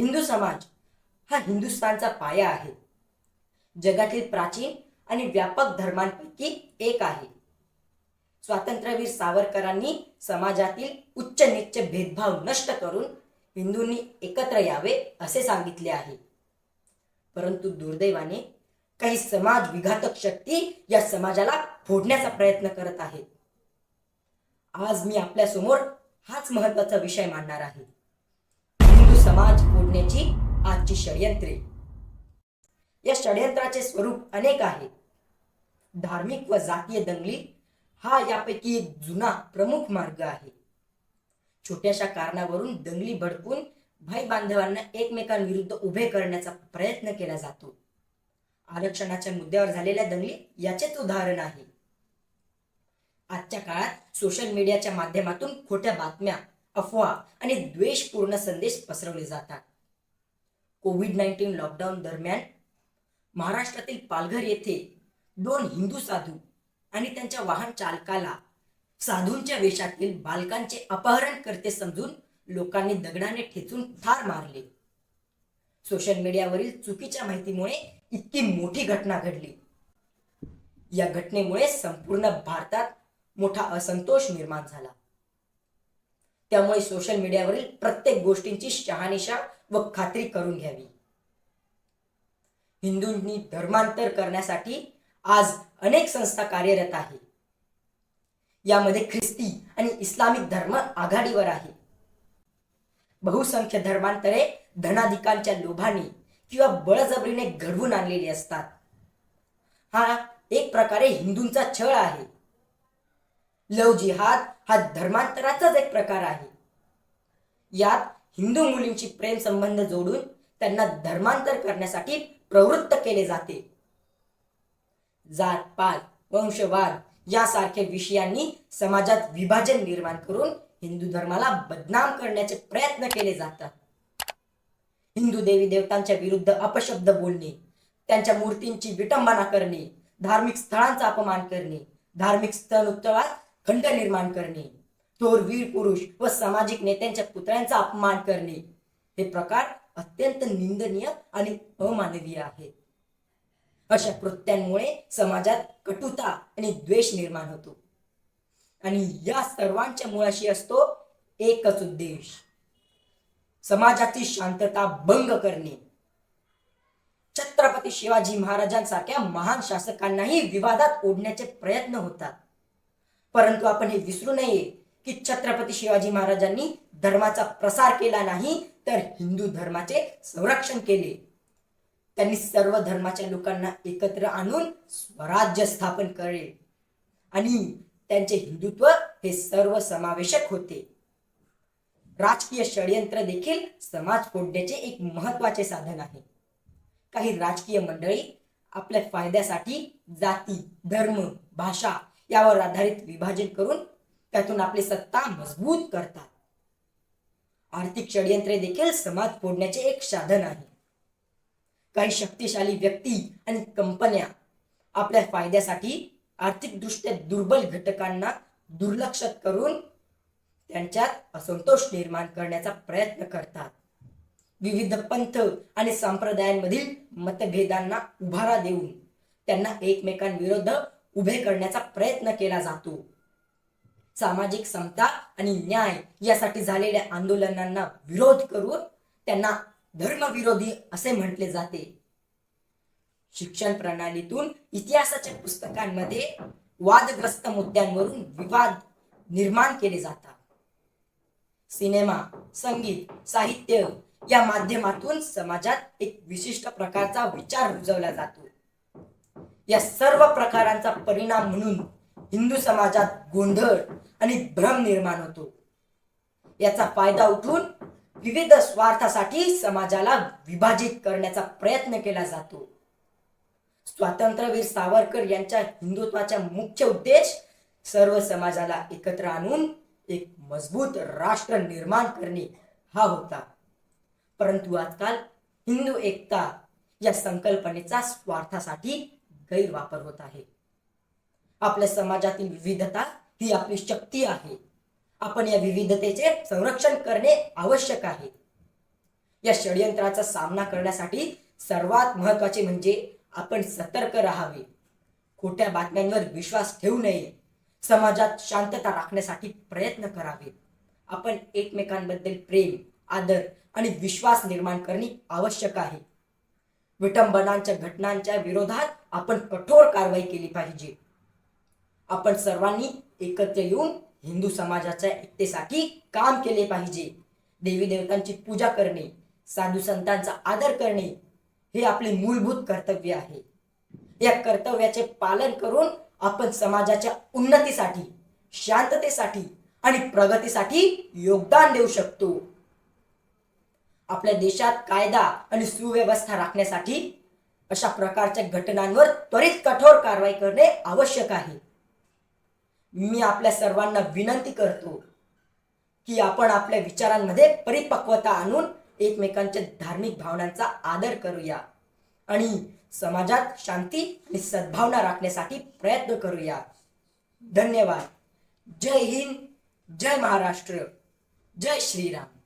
हिंदू समाज हा हिंदुस्थानचा पाया आहे. जगातील प्राचीन आणि व्यापक धर्मांपैकी एक आहे. स्वातंत्र्यवीर सावरकरांनी समाजातील उच्च निच्च भेदभाव नष्ट करून हिंदूंनी एकत्र यावे असे सांगितले आहे. परंतु दुर्दैवाने काही समाज विघातक शक्ती या समाजाला फोडण्याचा प्रयत्न करत आहेत आज मी आपल्यासमोर हाच महत्त्वाचा विषय मांडणार आहे. हिंदू समाज फोडण्याची आजची षडयंत्रे. या षडयंत्राचे स्वरूप अनेक आहे. धार्मिक व जातीय दंगली हा यापैकी एक जुना प्रमुख मार्ग आहे. छोट्याशा कारणावरून दंगली भडकून भाई बांधवांना एकमेकांविरुद्ध उभे करण्याचा प्रयत्न केला जातो. आरक्षणाच्या मुद्द्यावर झालेल्या दंगली याचेच उदाहरण आहे. आजच्या काळात सोशल मीडियाच्या माध्यमातून खोट्या बातम्या अफवा आणि द्वेषपूर्ण संदेश पसरवले जातात. कोविड नाईन्टीन लॉकडाऊन दरम्यान महाराष्ट्रातील पालघर येथे दोन हिंदू साधू आणि त्यांच्या वाहन चालकाला साधूंच्या वेशातील बालकांचे अपहरण करते समजून लोकांनी दगडाने ठेचून ठार मारले. सोशल मीडियावरील चुकीच्या माहितीमुळे इतकी मोठी घटना घडली. या घटनेमुळे संपूर्ण भारतात मोठा असंतोष निर्माण झाला. त्यामुळे सोशल मीडियावरील प्रत्येक गोष्टींची शहानिशा व खात्री करून घ्यावी. हिंदूंनी धर्मांतर करण्यासाठी आज अनेक संस्था कार्यरत आहे. यामध्ये ख्रिस्ती आणि इस्लामिक धर्म आघाडीवर आहे. बहुसंख्य धर्मांतरे धनाधिकांच्या लोभाने किंवा बळजबरीने घडवून आणलेली असतात. हा एक प्रकारे हिंदूंचा छळ आहे. लव जिहाद हा धर्मांतराचाच एक प्रकार आहे. यात हिंदू मुलींची प्रेम संबंध जोडून त्यांना धर्मांतर करण्यासाठी प्रवृत्त केले जाते. जात पात वंशवाद यासारख्या विषयांनी समाजात विभाजन निर्माण करून हिंदू धर्माला बदनाम करण्याचे प्रयत्न केले जातात. हिंदू देवी देवतांच्या विरुद्ध अपशब्द बोलणे त्यांच्या मूर्तींची विटंबना करणे धार्मिक स्थळांचा अपमान करणे धार्मिक स्थळ उत्सवात खंड निर्माण करणे. थोर वीर पुरुष व सामाजिक नेत्यांच्या पुतळ्यांचा अपमान करणे. हे प्रकार अत्यंत निंदनीय आणि अमानवीय आहेत अशा कृत्यांमुळे समाजात कटुता आणि द्वेष निर्माण होतो. आणि या सर्वांच्या मुळाशी असतो एकच उद्देश. समाजाची शांतता भंग करणे. छत्रपती शिवाजी महाराजांसारख्या महान शासकांनाही विवादात ओढण्याचे प्रयत्न होतात. परंतु आपण हे विसरू नये की छत्रपती शिवाजी महाराजांनी धर्माचा प्रसार केला नाही तर हिंदू धर्माचे संरक्षण केले. त्यांनी सर्व धर्माच्या लोकांना एकत्र आणून स्वराज्य स्थापन करेल. आणि त्यांचे हिंदुत्व हे सर्व समावेशक होते. राजकीय षडयंत्र देखील समाज फोडण्याचे एक महत्त्वाचे साधन आहे. काही राजकीय मंडळी आपल्या फायद्यासाठी जाती धर्म भाषा यावर आधारित विभाजन करून त्यातून आपली सत्ता मजबूत करतात. आर्थिक षडयंत्रे देखील समाज फोडण्याचे एक साधन आहे. काही शक्तिशाली व्यक्ती आणि कंपन्या आपल्या फायद्यासाठी आर्थिकदृष्ट्या दुर्बल घटकांना दुर्लक्षित करून त्यांच्यात असंतोष निर्माण करण्याचा प्रयत्न करतात. विविध पंथ आणि संप्रदायांमधील मतभेदांना उभारा देऊन त्यांना एकमेकांविरुद्ध उभे करण्याचा प्रयत्न केला जातो. सामाजिक समता आणि न्याय यासाठी झालेल्या आंदोलनांना विरोध करून त्यांना धर्मविरोधी असे म्हटले जाते. शिक्षण प्रणालीतून इतिहासाच्या पुस्तकांमध्ये वादग्रस्त मुद्द्यांवरून विवाद निर्माण केले जातात. सिनेमा संगीत साहित्य या माध्यमातून समाजात एक विशिष्ट प्रकारचा विचार रुजवला जातो. या सर्व प्रकारांचा परिणाम म्हणून हिंदू समाजात गोंधळ आणि भ्रम निर्माण होतो. याचा फायदा उठून विविध स्वार्थासाठी समाजाला विभाजित करण्याचा प्रयत्न केला जातो. स्वातंत्र्यवीर सावरकर यांच्या हिंदुत्वाचा मुख्य उद्देश सर्व समाजाला एकत्र आणून एक मजबूत राष्ट्र निर्माण करणे हा होता. परंतु आजकाल हिंदू एकता या संकल्पनेचा स्वार्थासाठी गैरवापर होत आहे. आपल्या समाजातील विविधता ही आपली शक्ती आहे. आपण या विविधतेचे संरक्षण करणे आवश्यक आहे. या षडयंत्राचा सामना करण्यासाठी सर्वात महत्त्वाचे म्हणजे आपण सतर्क राहावे. खोट्या बातम्यांवर विश्वास ठेवू नये. समाजात शांतता राखण्यासाठी प्रयत्न करावे. आपण एकमेकांबद्दल प्रेम आदर आणि विश्वास निर्माण करणे आवश्यक आहे. विटंबनांच्या घटनांच्या विरोधात आपण कठोर कारवाई केली पाहिजे. आपण सर्वांनी एकत्र येऊन हिंदू समाजाच्या एकतेसाठी काम केले पाहिजे. देवी देवतांची पूजा करणे साधू संतांचा आदर करणे हे आपले मूलभूत कर्तव्य आहे. या कर्तव्याचे पालन करून आपण समाजाच्या उन्नतीसाठी शांततेसाठी आणि प्रगतीसाठी योगदान देऊ शकतो. आपल्या देशात कायदा आणि सुव्यवस्था राखण्यासाठी अशा प्रकारच्या घटनांवर त्वरित कठोर कारवाई करणे आवश्यक आहे. मी आपल्या सर्वांना विनंती करतो की आपण आपल्या विचारांमध्ये परिपक्वता आणून एकमेकांच्या धार्मिक भावनांचा आदर करूया आणि समाजात शांती आणि सद्भावना राखण्यासाठी प्रयत्न करूया. धन्यवाद. जय हिंद. जय महाराष्ट्र. जय श्रीराम.